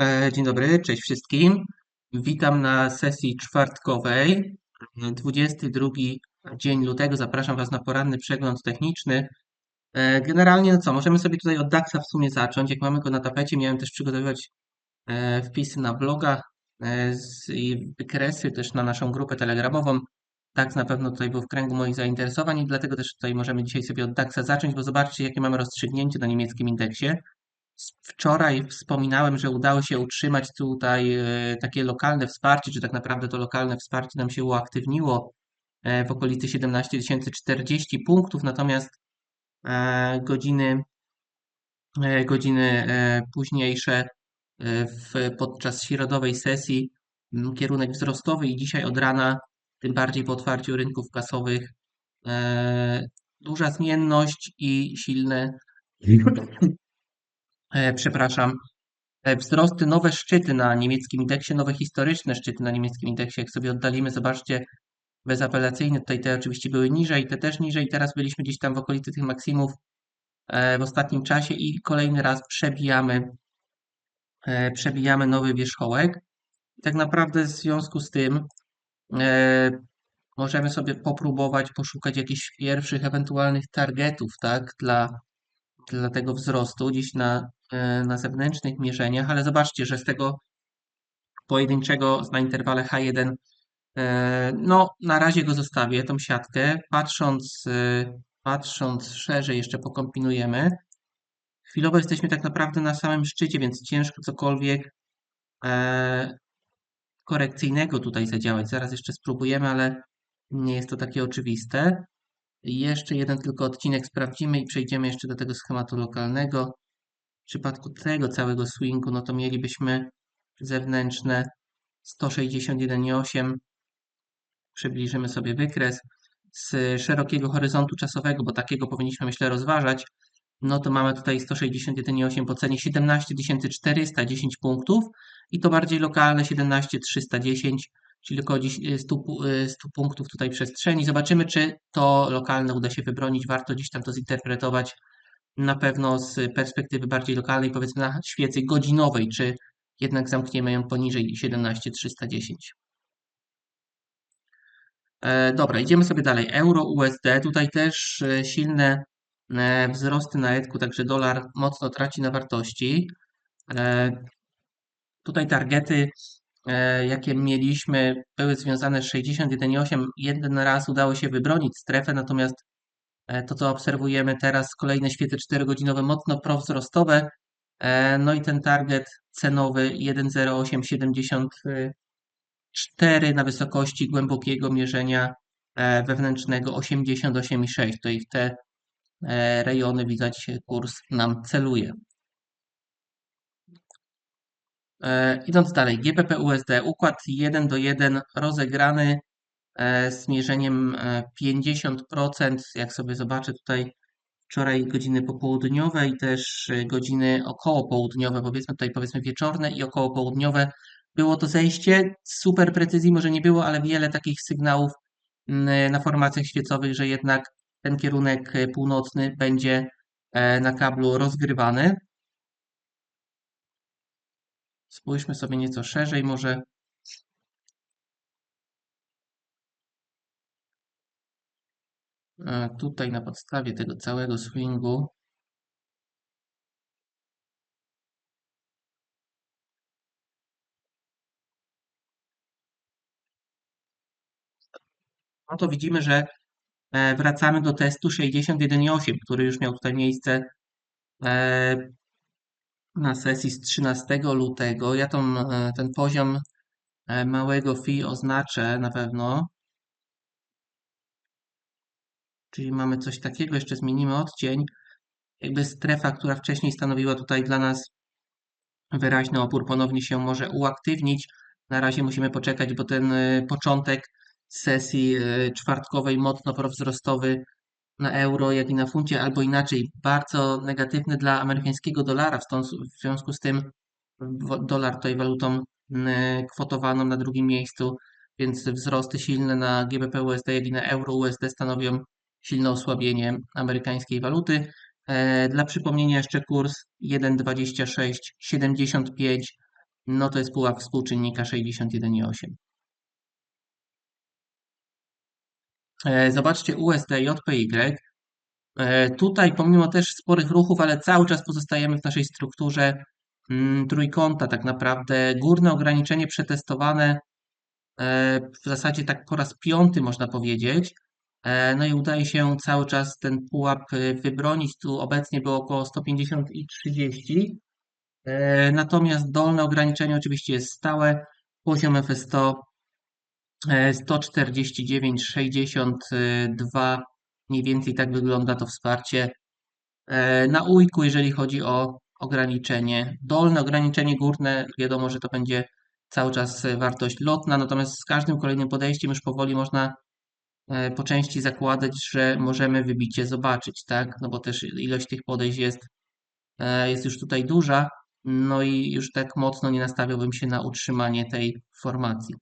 E, Dzień dobry, cześć wszystkim. Witam na sesji czwartkowej. 22 dzień lutego. Zapraszam Was na poranny przegląd techniczny. E, Generalnie, no co, możemy sobie tutaj od DAX-a w sumie zacząć. Jak mamy go na tapecie, miałem też przygotowywać e, wpisy na bloga e, i wykresy też na naszą grupę telegramową. DAX na pewno tutaj był w kręgu moich zainteresowań i dlatego też tutaj możemy dzisiaj sobie od DAX-a zacząć, bo zobaczcie, jakie mamy rozstrzygnięcie na niemieckim indeksie. Wczoraj wspominałem, że udało się utrzymać tutaj e, takie lokalne wsparcie, czy tak naprawdę to lokalne wsparcie nam się uaktywniło e, w okolicy 17 040 punktów, natomiast e, godziny, godziny późniejsze w, podczas środowej sesji kierunek wzrostowy i dzisiaj od rana, tym bardziej po otwarciu rynków kasowych, duża zmienność i silne, przepraszam, e, wzrosty, nowe szczyty na niemieckim indeksie, nowe historyczne szczyty na niemieckim indeksie. Jak sobie oddalimy, zobaczcie, bezapelacyjne, tutaj te oczywiście były niżej, te też niżej, teraz byliśmy gdzieś tam w okolicy tych maksimów e, w ostatnim czasie i kolejny raz przebijamy, e, przebijamy nowy wierzchołek. Tak naprawdę w związku z tym e, możemy sobie popróbować poszukać jakichś pierwszych ewentualnych targetów, tak, dla, dla tego wzrostu gdzieś na, e, na zewnętrznych mierzeniach, ale zobaczcie, że z tego pojedynczego na interwale H1 e, no na razie go zostawię, tą siatkę, patrząc, e, patrząc szerzej jeszcze pokombinujemy. Chwilowo jesteśmy tak naprawdę na samym szczycie, więc ciężko cokolwiek e, korekcyjnego tutaj zadziałać. Zaraz jeszcze spróbujemy, ale nie jest to takie oczywiste. Jeszcze jeden tylko odcinek sprawdzimy i przejdziemy jeszcze do tego schematu lokalnego. W przypadku tego całego swingu, no to mielibyśmy zewnętrzne 161,8. Przybliżymy sobie wykres z szerokiego horyzontu czasowego, bo takiego powinniśmy myślę rozważać. No to mamy tutaj 161,8 po cenie 17 410 punktów i to bardziej lokalne 17 310, czyli około 100, pu- y, 100 punktów tutaj przestrzeni. Zobaczymy, czy to lokalne uda się wybronić. Warto gdzieś tam to zinterpretować na pewno z perspektywy bardziej lokalnej, powiedzmy na świecy godzinowej, czy jednak zamkniemy ją poniżej 17 310. E, Dobra, idziemy sobie dalej. Euro, USD, tutaj też e, silne e, wzrosty na etku, także dolar mocno traci na wartości. Tutaj targety, jakie mieliśmy, były związane z 61,8. Jeden raz udało się wybronić strefę, natomiast to, co obserwujemy teraz, kolejne świece 4-godzinowe, mocno prowzrostowe. E, No i ten target cenowy 1,0874 na wysokości głębokiego mierzenia e, wewnętrznego 88,6. To i w te e, rejony widać kurs nam celuje. E, Idąc dalej, GBP USD, układ 1 do 1 rozegrany e, z mierzeniem e, 50%. Jak sobie zobaczę tutaj wczoraj godziny popołudniowe i też e, godziny okołopołudniowe, powiedzmy tutaj powiedzmy wieczorne i okołopołudniowe. Było to zejście, super precyzji może nie było, ale wiele takich sygnałów mm, na formacjach świecowych, że jednak ten kierunek e, północny będzie e, na kablu rozgrywany. Spójrzmy sobie nieco szerzej, może tutaj na podstawie tego całego swingu. No to widzimy, że e, wracamy do testu 61.8, który już miał tutaj miejsce e, na sesji z 13 lutego. Ja tą, e, ten poziom małego fi oznaczę na pewno. Czyli mamy coś takiego, jeszcze zmienimy odcień. Jakby strefa, która wcześniej stanowiła tutaj dla nas wyraźny opór, ponownie się może uaktywnić. Na razie musimy poczekać, bo ten e, początek sesji e, czwartkowej mocno prowzrostowy na euro, jak i na funcie, albo inaczej, bardzo negatywny dla amerykańskiego dolara. W, związku z tym dolar tutaj walutą mm, kwotowaną na drugim miejscu, więc wzrosty silne na GBP USD, jak i na euro USD stanowią silne osłabienie amerykańskiej waluty. E, Dla przypomnienia jeszcze kurs 1,2675 no to jest pułap współczynnika 61,8. E, Zobaczcie USD, JPY. E, Tutaj pomimo też sporych ruchów, ale cały czas pozostajemy w naszej strukturze mm, trójkąta tak naprawdę. Górne ograniczenie przetestowane w zasadzie tak po raz piąty można powiedzieć. E, No i udaje się cały czas ten pułap e, wybronić. Tu obecnie było około 150 i 30. E, Natomiast dolne ograniczenie oczywiście jest stałe. Poziom FS100 e, 149,62 mniej więcej tak wygląda to wsparcie na ujku, jeżeli chodzi o ograniczenie. Dolne ograniczenie górne, wiadomo, że to będzie cały czas wartość lotna, natomiast z każdym kolejnym podejściem już powoli można po części zakładać, że możemy wybicie zobaczyć, tak? No bo też ilość tych podejść jest, e, jest już tutaj duża, no i już tak mocno nie nastawiałbym się na utrzymanie tej formacji.